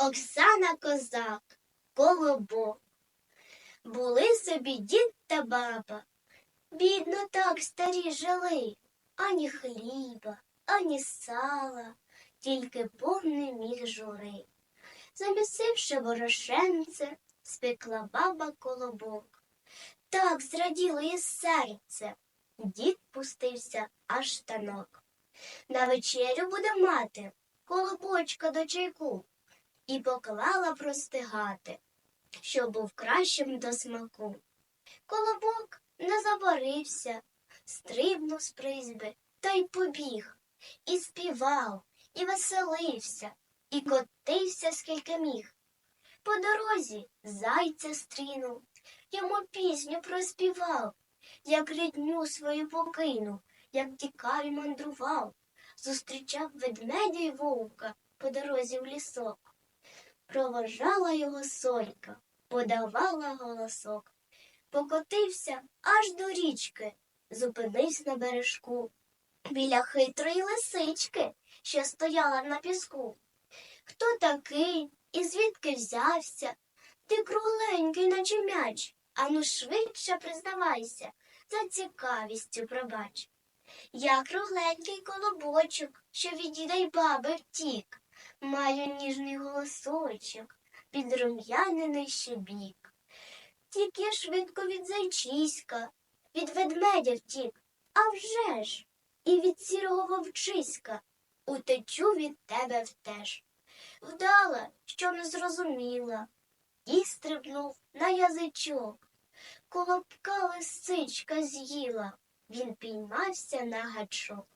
Оксана Козак, Колобок. Були собі дід та баба. Бідно так старі жили, ані хліба, ані сала, тільки повний міг жури. Замісивши ворошенце, спекла баба колобок. Так зраділо їй серце. Дід пустився аж штанок. На вечерю буде мати колобочка до чайку і поклала простигати, щоб був кращим до смаку. Колобок не забарився, стрибнув з призьби та й побіг, і співав, і веселився, і котився скільки міг. По дорозі зайця стрінув, йому пісню проспівав, як рідню свою покинув, як тікав і мандрував, зустрічав ведмедя й вовка по дорозі в лісок. Провожала його солька, подавала голосок. Покотився аж до річки, зупинився на бережку. Біля хитрої лисички, що стояла на піску. Хто такий і звідки взявся? Ти кругленький, наче м'яч, ану швидше признавайся, за цікавістю пробач. Я кругленький колобочок, що від діда баби втік, маю ніжний голосочок, підрум'янений ще бік. Тік я швидко від зайчиська, від ведмедя втік, а вже ж, і від сірого вовчиська утечу від тебе втеж. Вдала, що не зрозуміла, і стрибнув на язичок. Колобка лисичка з'їла, він піймався на гачок.